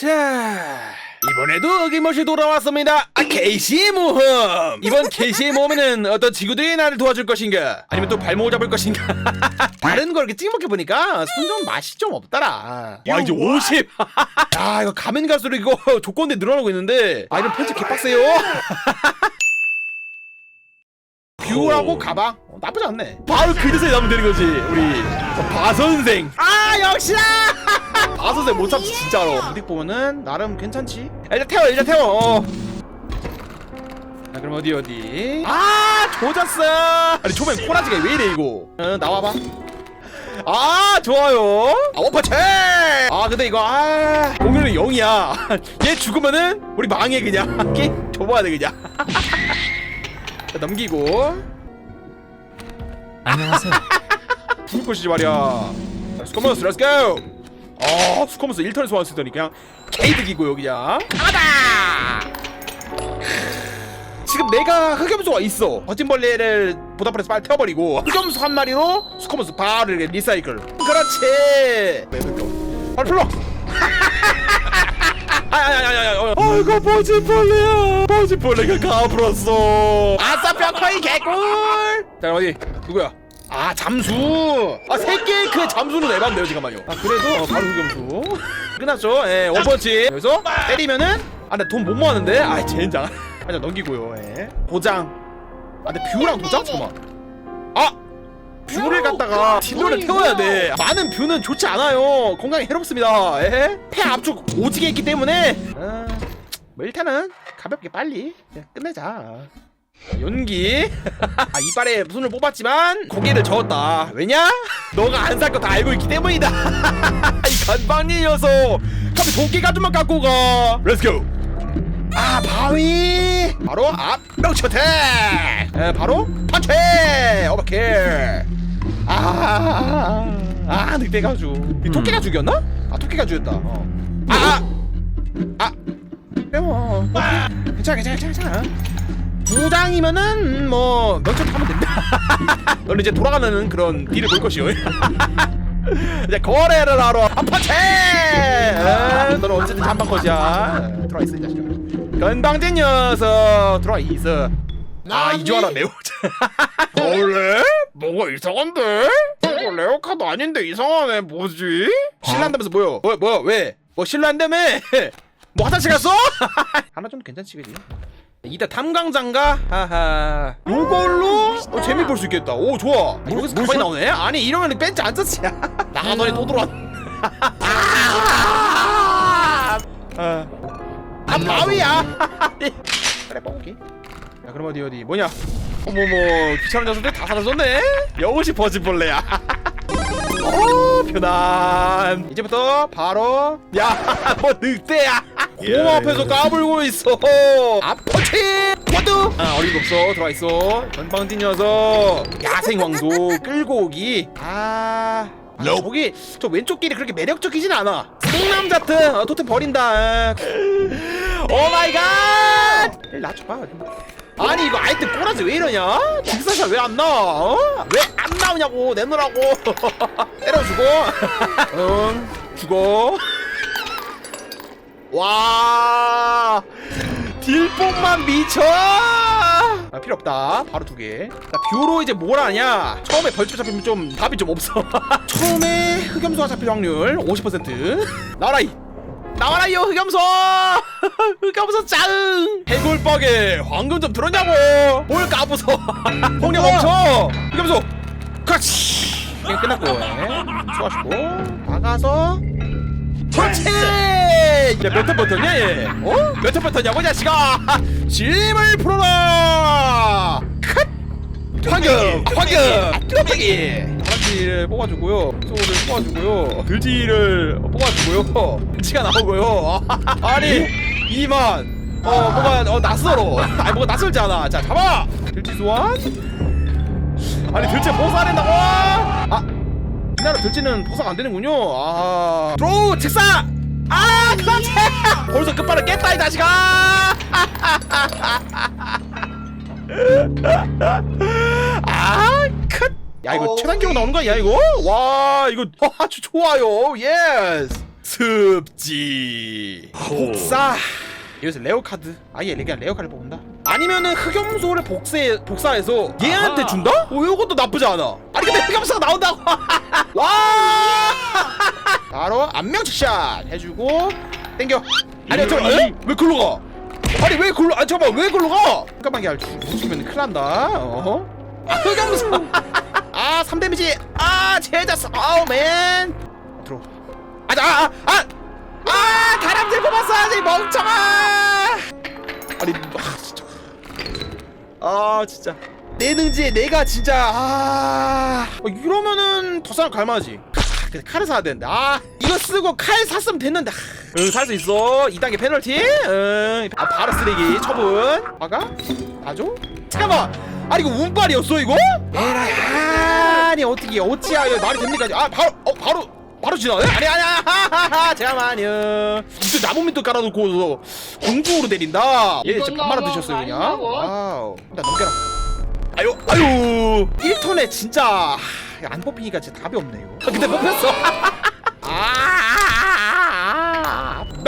자 이번에도 어김없이 돌아왔습니다. 아 개시의 모험. 이번 개시의 모험에는 어떤 지구들이 나를 도와줄 것인가 아니면 또 발목을 잡을 것인가. 다른 걸 이렇게 찍먹해 보니까 순정 맛이 좀 없더라. 와 이제 50 야 이거 가면 갈수록 이거 조건들 늘어나고 있는데 아 이런 편집 개빡세요 뷰하고 가방. 어, 나쁘지 않네. 바로 그릇에 남으면 되는 거지 우리 바 선생. 아 역시나! 바 선생 못 참지 진짜로. 무딕 보면은 나름 괜찮지? 아, 일단 태워 일단 태워. 어. 자 그럼 어디 어디? 아 조졌어 아니 초반 코라지가 왜 이래 이거? 어, 나와봐. 아 좋아요. 아 원파체 아 근데 이거 아 공격력 0이야. 얘 죽으면은 우리 망해 그냥. 게임 접어야 돼 그냥. 자, 넘기고. 안녕하세요. 것이지 말이야. 자, 스커머스 렛츠고 어 스커머스 1턴에 소환 쓰더니 그냥 개이득이고요 그냥. 가다! 지금 내가 흑염소가 있어. 버팀벌레를 보답해서 빨리 태워버리고. 흑염소 한 마리로 스커머스 바로 이렇게 리사이클. 그렇지. 왜 불러 빨리 불러 아야야야야 아이고 버즈벌레야? 버즈벌레가 가불었어. 아싸 뼈커이 개꿀. 자 어디? 누구야? 아 잠수. 아 새끼 그 잠수는 에반데요 잠깐만요. 아 그래도 어, 바로 흑염수. 끝났죠? 예 원펀치. 여기서 때리면은 아 나 돈 못 모았는데? 아 젠장 아자 넘기고요 예. 보장. 아 근데 뷰랑 도장 잠깐만. 아 뷰를 갖다가 딜러를 태워야 돼. 많은 뷰는 좋지 않아요. 건강에 해롭습니다. 예? 폐 압축 오지게 있기 때문에. 어, 뭐 일단은 가볍게 빨리 그냥 끝내자. 연기. 아, 이빨에 손을 뽑았지만 고개를 저었다. 왜냐? 너가 안 살 거 다 알고 있기 때문이다. 이 건방진 녀석. 가면 도끼 가지만 갖고 가. 렛츠고. 아 바위 바로 앞 명치어택 에, 바로 펀치 오버킬 아 아 늑대가주 이 토끼가 죽였나? 아 토끼가 죽였다. 어. 아아 빼워. 괜찮아 괜찮아 괜찮아 두 장이면은 뭐 명치 하면 된다. 너는 이제 돌아가는 그런 딜을 볼 것이오. 이제 거래를 하러 에, 너는 언제든 한방 에, 들어와 있어 이 자식아. 건방진 녀석 들어와 있어 아 이주하라 매우 원래? 뭐가 이상한데? 이거 레어카드 아닌데 이상하네 뭐지? 신난다면서 뭐요? 뭐, 뭐 왜? 뭐 신난다며? 뭐 화장실 갔어? 하나 정도 괜찮지 그지? 이따 탐광장가? 하하 요걸로 어, 재미 볼 수 있겠다 오 좋아 아, 여기서 가만히 나오네? 아니 이러면 벤치 안 썼지 나가 너네 또 들어왔 아, 아, 아 바위야 그래 뻥기 야 그럼 어디 어디? 뭐냐? 어머머 귀찮은 녀석들 다 사라졌네? 역시 버즈벌레야. 오 편안 이제부터 바로 야뭐 늑대야. 공 앞에서 까불고 있어. 아퍼치 워드 아 어림도 없어. 들어와 있어. 전방진 녀석. 야생왕도 끌고 오기. 아 아, 저기 저 왼쪽 길이 그렇게 매력적이진 않아. 상남자트 어, 토템 버린다. 오 마이 갓일 낮춰봐 아니 이거 아이템 꼬라지 왜 이러냐? 직사샷 왜 안 나와 어? 왜안 나오냐고 내놓으라고. 때려주고 응 죽어. 와. 딜뽕만 미쳐. 아, 필요 없다. 바로 두개. 자 뷰로 이제 뭘 하냐? 처음에 벌집 잡히면 좀 답이 좀 없어. 처음에 흑염소가 잡힐 확률 50% 나와라 이 나와라 요 흑염소! 흑염소 짱! 해골박에 황금 좀 들었냐고! 뭘 까부서! 폭력 멈춰 흑염소! 그렇지! 게임 끝났고 예. 수고하시고. 나가서. 그렇지! 야몇턴 버텼냐 얘? 어? 몇턴 버텼냐고 자식아! 짐을 풀어라! 컷 황금 황금. 뚜벅이. 바람쥐를 뽑아주고요. 소를 뽑아주고요. 들쥐를 뽑아주고요. 치가 나오고요. 아니 이만. 어 뭐가 어 낯설어. 아니 뭐가 낯설지 않아. 자 잡아! 들쥐 소환. 아니 들쥐 보사 된다고 아 이나라 들쥐는 보사가 안 되는군요. 아. 드로우 책사 아 그렇지 벌써 끝발을 깼다 이 자식아! 야, 이거 최단기로 나오는 거 아니야, 이거? 와, 이거 아주 좋아요. 예스. 습지. 복사. 여기서 레어 카드. 아예 그냥 레어 카드 뽑는다? 아니면은 흑염소를 복사해, 복사해서 얘한테 아하. 준다? 어 이것도 나쁘지 않아. 아니 근데 흑염소가 나온다고. 와! 바로 안면치샷 해주고 땡겨. 아니 저 에? 왜 글로 가? 아니 왜 글로 아 잠깐만. 왜 글로 가? 잠깐만 야 죽으면 큰일 난다. 아 흑염소 아 3데미지. 아 제자스 아우 맨. 들어. 아자 아아 아, 아 다람 들고 봤어야지 멍청아. 아니 아 진짜. 아 진짜. 내 능지에 내가 진짜 아. 어, 이러면은 더 사람 갈만하지. 아, 근데 칼을 사야 되는데. 아 이거 쓰고 칼 샀으면 됐는데. 응살 수 있어. 2단계 페널티. 응아 바로 쓰레기. 처분. 막아 봐줘 잠깐만 아니 이거 운빨이었어 이거? 에라이. 아니 어떻게 이거 말이 됩니까? 아 바로 어 바로 바로 지나네? 아니 아니 하하하 잠깐만요. 진짜 나무 밑도 깔아놓고 공중으로 내린다. 얘 진짜 반말아 드셨어요 그냥. 와우. 일단 넘겨라. 아유 아유. 1턴에 진짜 안 뽑히니까 진짜 답이 없네요. 아, 근데 뽑혔어. 아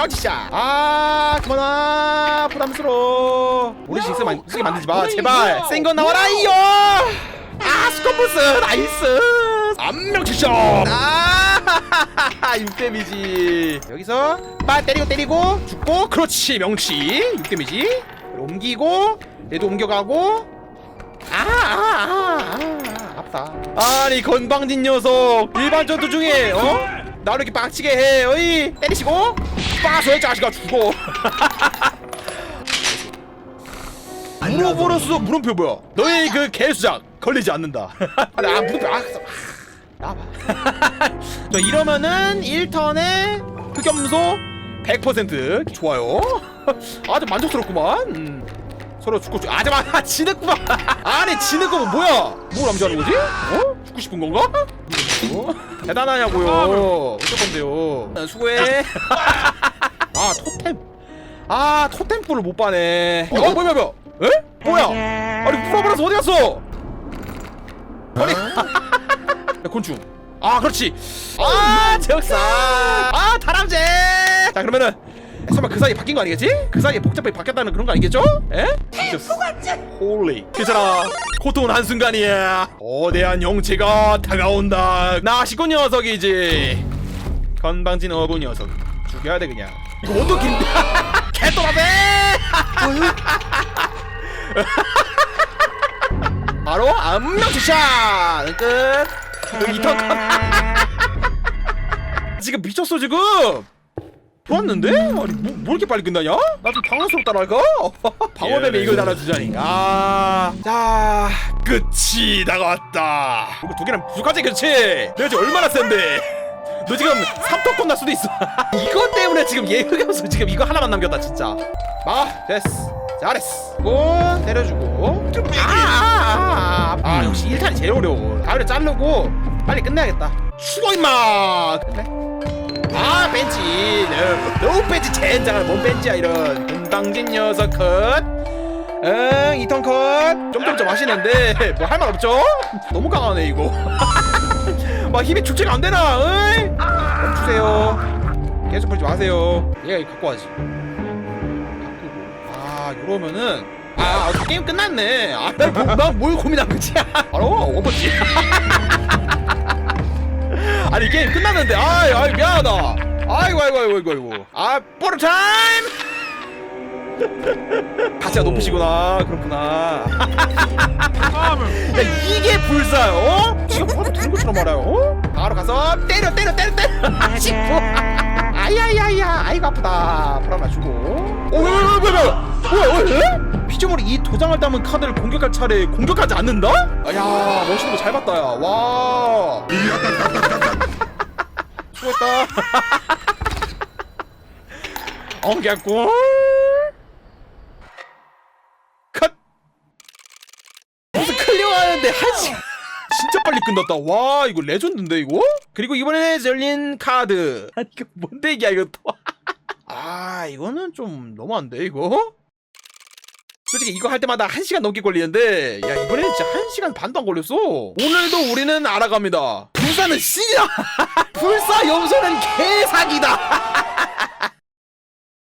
낚시샷 아 그만아. 부담스러워. 우리 식 쓰게 만- 쓰게 만들지 마. 제발. 센 거 나와라 이요 아 스코프스. 나이스. 안명 치샷 아 6데미지. 여기서 빠 때리고 때리고 죽고 그렇지. 명치. 6데미지. 옮기고 얘도 옮겨가고. 아, 아, 아, 아, 아프다. 아니 건방진 녀석. 일반 전투 중에 어? 나를 이렇게 빡치게 해, 어이 때리시고 빠서 자식아 죽고. 물어보로서 물음표 뭐야? 너의 그 개수작 걸리지 않는다. 아니, 아 물음표 아, 아, 나봐. 저 이러면은 1턴에 흑염소 100% 좋아요. 아주 만족스럽구만. 음. 서로 죽고 죽. 아 잠깐 지는구만. 아니 지는 거면 뭐야? 뭘 암시하는 거지? 어? 죽고 싶은 건가? 어? 대단하냐고요. 어쩔 건데요. 아, 수고해. 아 토템. 아 토템 뿔을 못 봐네. 어 뭐야 뭐야? 에? 뭐야? 아니 풀어버려서 어디 갔어? 아니. 야, 곤충. 아 그렇지. 아 적사. 아 다람쥐. 자 그러면은 설마 그 사이에 바뀐 거 아니겠지? 그 사이에 복잡하게 바뀌었다는 그런 거 아니겠죠? 에? 홀리 괜찮아 고통은 한순간이야 거대한 형체가 다가온다 나 식구 녀석이지 건방진 어부 녀석 죽여야 돼 그냥 이거 어떻게 개또라배 바로 암명치샷 끝 이턴 지금 미쳤어 지금 좋았는데? 아니 뭐, 뭐 이렇게 빨리 끝나냐? 나 좀 당황스럽다랄까? 방어뱀에 이걸 달아주자니 아... 자... 끝이 다가왔다 이거 두 개는 부족하지 그렇지? 내가 지금 얼마나 센데 너 지금 3턱권 날 수도 있어. 이것 때문에 지금 얘 흑염소 지금 이거 하나만 남겼다 진짜. 아 됐어. 잘했어. 고 때려주고. 아, 아, 아, 아, 아 역시 1탄이 제일 어려워. 다음에 자르고 빨리 끝내야겠다. 죽어 임마. 그래? 아 벤치. 너, 너 벤치. 젠장을 뭔 벤치야 이런. 금방진 녀석 컷 응 이턴 컷. 점점점 하시는데 뭐 할 말 없죠? 너무 강하네 이거 막 힘이 축제가 안 되나 어이? 멈추세요. 계속 풀지 마세요. 얘가 이거 갖고 와지. 아 이러면은 아 아, 게임 끝났네. 아 난뭘 고민한 거지? 바로 오버지 아니 게임 끝났는데 아이 아이 미안하다. 아이고 아이고 아이고 아이고 아 뽀르 타임 가치가 높으시구나. 그렇구나. 야 이게 불사요? 어? 지금 바로 들은 것처럼 말아요. 어? 바로 가서 때려 때려 때려 때려. 씹고. 아야야야. 아이고 아프다. 불안나 주고. 오왜왜왜왜 뭐야 왜? 피조물이 이 도장을 담은 카드를 공격할 차례에 공격하지 않는다? 아, 야 멋있는 거 잘 봤다 야 와. 수고했다. 엉겼고 컷 무슨 클리어하는데 한 시간 진짜 빨리 끝났다. 와 이거 레전드인데 이거? 그리고 이번에 열린 카드. 아니 이거 뭔데 이게? 이거 또 아 이거는 좀 너무한데 이거? 솔직히 이거 할 때마다 한시간 넘게 걸리는데 야 이번에는 진짜 한시간 반도 안 걸렸어. 오늘도 우리는 알아갑니다. 부산은 신이야! 불사 염소는 개사기다